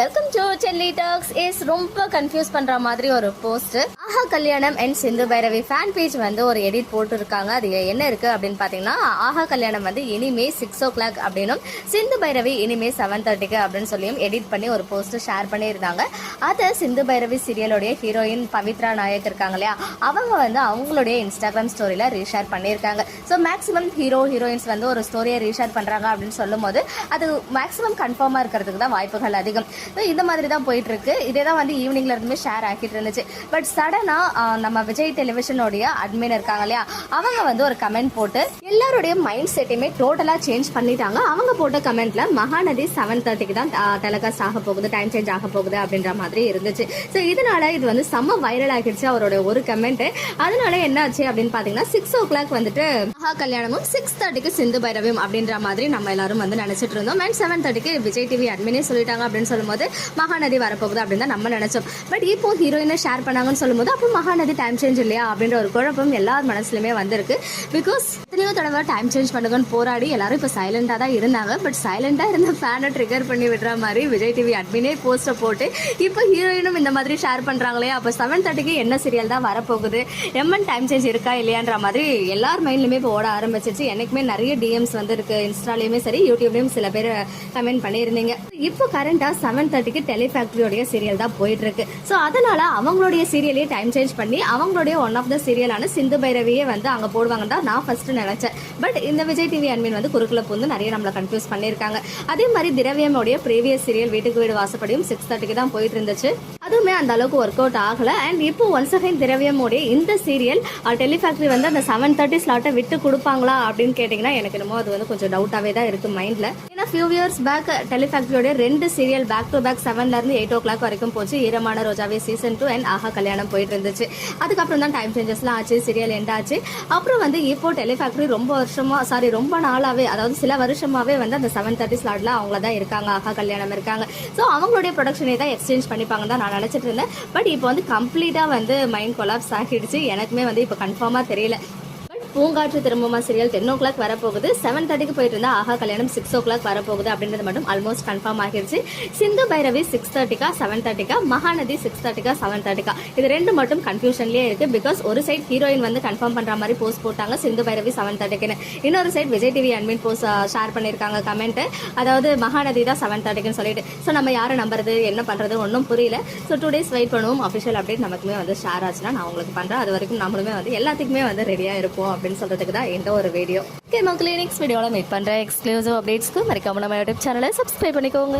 Welcome to Chelli talks is ரொம்ப confuse பண்ற மாதிரி ஒரு post Aaha Kalyanam and Sindhu Bhairavi fan page வந்து ஒரு எடிட் போட்டுருக்காங்க. அது என்ன இருக்கு அப்படின்னு பார்த்தீங்கன்னா ஆஹா கல்யாணம் வந்து இனிமே சிக்ஸ் ஓ கிளாக் அப்படின்னும் சிந்து பைரவி இனிமே செவன் தேர்ட்டிக்கு அப்படின்னு சொல்லியும் எடிட் பண்ணி ஒரு போஸ்ட் ஷேர் பண்ணியிருந்தாங்க. அதை சிந்து பைரவி சீரியலுடைய ஹீரோயின் பவித்ரா நாயக் இருக்காங்க இல்லையா? அவங்க வந்து அவங்களுடைய இன்ஸ்டாகிராம் ஸ்டோரியில் ரீஷேர் பண்ணியிருக்காங்க. ஸோ மேக்ஸிமம் ஹீரோ ஹீரோயின்ஸ் வந்து ஒரு ஸ்டோரியை ரீஷேர் பண்ணுறாங்க அப்படின்னு சொல்லும் போது அது மேக்ஸிமம் கன்ஃபார்மாக இருக்கிறதுக்கு தான் வாய்ப்புகள் அதிகம். இந்த மாதிரி தான் போயிட்டு இருக்கு. இதே தான் வந்து ஈவினிங்ல இருந்துமே ஷேர் ஆக்கிட்டு இருந்துச்சு. பட் சடன் நம்ம விஜய் டெலிவிஷனுடைய அட்மின் இருக்காங்க இல்லையா? அவங்க வந்து ஒரு கமெண்ட் போட்டு எல்லாருடைய மைண்ட் செட்டையுமே டோட்டலா சேஞ்ச் பண்ணிட்டாங்க. அவங்க போட்ட கமெண்ட்ல மகாநதி செவன் தேர்ட்டிக்கு தான் டெலகாஸ்ட் ஆக போகுது டைம் சேஞ்ச் ஆக போகுது அப்படின்ற மாதிரி இருந்துச்சு. ஸோ இதனால இது வந்து செம்ம வைரல் ஆகிடுச்சு அவரோட ஒரு கமெண்ட் அதனால என்ன ஆச்சு அப்படின்னு பாத்தீங்கன்னா சிக்ஸ் ஓ கிளாக் வந்துட்டு மகா கல்யாணமும் சிக்ஸ் தேர்ட்டிக்கு சிந்து பைரவியும் அப்படின்ற மாதிரி நம்ம எல்லாரும் வந்து நினைச்சிட்டு இருந்தோம். அண்ட் செவன் தேர்ட்டிக்கு விஜய் டிவி அட்மினே சொல்லிட்டாங்க அப்படின்னு சொல்லும்போது மகாநதி வரப்போகுது அப்படின்னு தான் நம்ம நினைச்சோம். பட் இப்போ ஹீரோயினை ஷேர் பண்ணாங்கன்னு சொல்லும்போது அப்போ மகாநதி டைம் சேஞ்ச் இல்லையா அப்படின்ற ஒரு குழப்பம் எல்லார் மனசுலையுமே வந்திருக்கு. பிகாஸ் எத்தனையோ தடவை டைம் சேஞ்ச் பண்ணுங்கன்னு போராடி எல்லாரும் இப்போ சைலண்டாக தான் இருந்தாங்க. பட் சைலண்டாக இருந்த ஃபேனை ட்ரிகர் பண்ணி விடுற மாதிரி விஜய் டிவி அட்மினே போஸ்டர் போட்டு இப்போ ஹீரோயினும் இந்த மாதிரி ஷேர் பண்ணுறாங்களே அப்போ செவன் தேர்ட்டிக்கு என்ன சீரியல் தான் வரப்போகுது? எம்என் டைம் சேஞ்ச் இருக்கா இல்லையான்ற மாதிரி எல்லார் மைண்ட்லையுமே இப்போ ஓட ஆரம்பிச்சிருச்சு. எனக்குமே நிறைய டிஎம்ஸ் வந்துருக்கு. இன்ஸ்டாலேயுமே இன்ஸ்டாலையுமே சரி யூடியூப்லயும் சில பேர் கமெண்ட் பண்ணியிருந்தீங்க. இப்போ கரண்டா செவன் தேர்ட்டிக்கு டெலிஃபேக்டரியோடைய சீரியல் தான் போயிட்டு இருக்கு ஸோ அதனால அவங்களுடைய சீரியலே டைம் சேஞ்ச் பண்ணி அவங்களுடைய ஒன் ஆஃப் த சீரியலான சிந்து பைரவியே வந்து அங்க போடுவாங்கன்னு தான் நான் ஃபர்ஸ்ட் நினைச்சேன். பட் இந்த விஜய் டிவி அன்மீன் வந்து குறுக்குல வந்து நிறைய நம்மளை கன்ஃபியூஸ் பண்ணியிருக்காங்க. அதே மாதிரி திரவியமோடைய ப்ரீவியஸ் சீரியல் வீட்டுக்கு வீடு வாசப்படியும் சிக்ஸ் தேர்ட்டிக்கு தான் போயிட்டு இருந்துச்சு. அதுவுமே அந்த அளவுக்கு ஒர்க் அவுட் ஆகல. அண்ட் இப்போ ஒன்ஸ் அகைன் திரவியமோடைய இந்த சீரியல் டெலிஃபேக்டரி வந்து அந்த செவன் தேர்ட்டி ஸ்லாட்டை விட்டு கொடுப்பாங்களா அப்படின்னு கேட்டிங்கன்னா எனக்கு என்னமோ அது வந்து கொஞ்சம் டவுட்டாகவே தான் இருக்குது மைண்டில் ஃபியூ இயர்ஸ் பேக் டெலிஃபேக்டரியோட ரெண்டு சீரியல் பேக் டு பேக் செவன்ல இருந்து எயிட் ஓ கிளாக் வரைக்கும் போச்சு. Eeramana Rojave season two and Aaha Kalyanam போயிட்டு இருந்துச்சு. அதுக்கப்புறம் தான் டைம் சேஞ்சஸ்லாம் ஆச்சு சீரியல் எண்ட் ஆச்சு. அப்புறம் வந்து இப்போ டெலிஃபேக்டரி ரொம்ப வருஷமா சாரி ரொம்ப நாளாவே அதாவது சில வருஷமாவே வந்து அந்த செவன் தேர்ட்டி ஸ்லாட்ல அவங்கள தான் இருக்காங்க ஆஹா கல்யாணம் இருக்காங்க. ஸோ அவங்களுடைய ப்ரொடக்ஷனை தான் எக்ஸ்சேஞ்ச் பண்ணிப்பாங்க தான் நான் நினச்சிட்டு இருந்தேன். பட் இப்போ வந்து கம்ப்ளீட்டாக வந்து மைண்ட் கொலாப்ஸ் ஆகிடுச்சு. எனக்குமே வந்து இப்போ கன்ஃபார்மாக தெரியல. Poongatru திரும்பமா serial ten o'clock வரப்போகுது. செவன் தேர்ட்டிக்கு போயிட்டு இருந்தா ஆஹா கல்யாணம் சிக்ஸ் ஓ கிளாக் வரப்போகுது அப்படின்றது மட்டும் ஆல்மோஸ்ட் கன்ஃபார்ம் ஆகிருச்சு. சிந்து பைரவி சிக்ஸ் தேர்ட்டிக்கா செவன் தேர்ட்டிக்கா மகாநதி சிக்ஸ் தேர்ட்டிக்கா செவன் தேர்ட்டிக்கா இது ரெண்டு மட்டும் கன்ஃபியூஷன்லேயே இருக்கு பிகாஸ் ஒரு சைட் ஹீரோயின் வந்து கன்ஃபார்ம் பண்ற மாதிரி போஸ்ட் போட்டாங்க சிந்து பைரவி செவன் தேர்ட்டிக்குன்னு இன்னொரு side Vijay TV admin post share பண்ணியிருக்காங்க கமெண்ட் அதாவது மகாநதி தான் செவன் தேர்ட்டிக்குன்னு சொல்லிட்டு. ஸோ நம்ம யாரை நம்புறது என்ன பண்றது ஒன்றும் புரியல. ஸோ டூ டேஸ் வெயிட் பண்ணுவோம். அஃபிஷியல் அப்டேட் நமக்குமே வந்து ஷேர் ஆச்சுன்னா நான் உங்களுக்கு பண்றேன். அது வரைக்கும் நம்மளுமே வந்து எல்லாத்துக்குமே வந்து ரெடியா இருப்போம் அப்படின்னு சொல்றதுக்கு தான் இந்த ஒரு வீடியோ ஓகே மக்களே நெக்ஸ்ட் வீடியோவில் மீட் பண்ற எக்ஸ்க்ளூசிவ் அப்டேட்ஸ்க்கு மறக்காம நம்ம யூடியூப் சேனலை சப்ஸ்கிரைப் பண்ணிக்கோங்க.